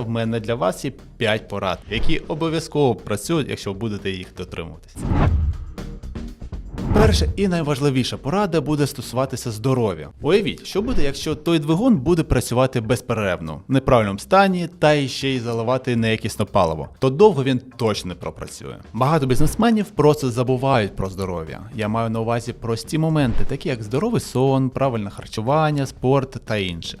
В мене для вас є 5 порад, які обов'язково працюють, якщо будете їх дотримуватися. Перша і найважливіша порада буде стосуватися здоров'я. Уявіть, що буде, якщо той двигун буде працювати безперервно, в неправильному стані та і ще й заливати неякісне паливо, то довго він точно не пропрацює. Багато бізнесменів просто забувають про здоров'я. Я маю на увазі прості моменти, такі як здоровий сон, правильне харчування, спорт та інше.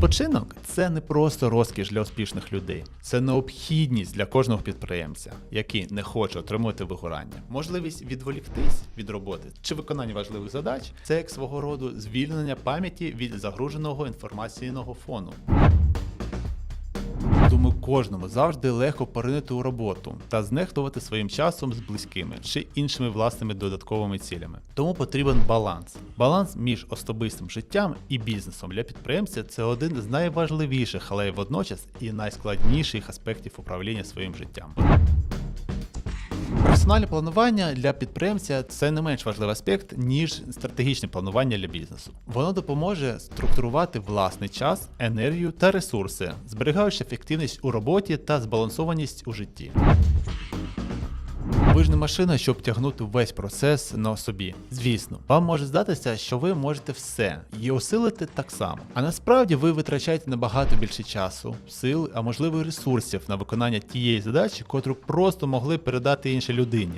Відпочинок це не просто розкіш для успішних людей, це необхідність для кожного підприємця, який не хоче отримувати вигорання. Можливість відволіктись від роботи чи виконання важливих задач це як свого роду звільнення пам'яті від загруженого інформаційного фону. Кожному завжди легко поринути у роботу та знехтувати своїм часом з близькими чи іншими власними додатковими цілями. Тому потрібен баланс. Баланс між особистим життям і бізнесом для підприємця це один з найважливіших, але й водночас і найскладніших аспектів управління своїм життям. Персональне планування для підприємця це не менш важливий аспект, ніж стратегічне планування для бізнесу. Воно допоможе структурувати власний час, енергію та ресурси, зберігаючи ефективність у роботі та збалансованість у житті. Ви ж не машина, щоб тягнути весь процес на собі. Звісно, вам може здатися, що ви можете все і осилити так само. А насправді ви витрачаєте набагато більше часу, сил, а можливо ресурсів на виконання тієї задачі, котру просто могли передати іншій людині.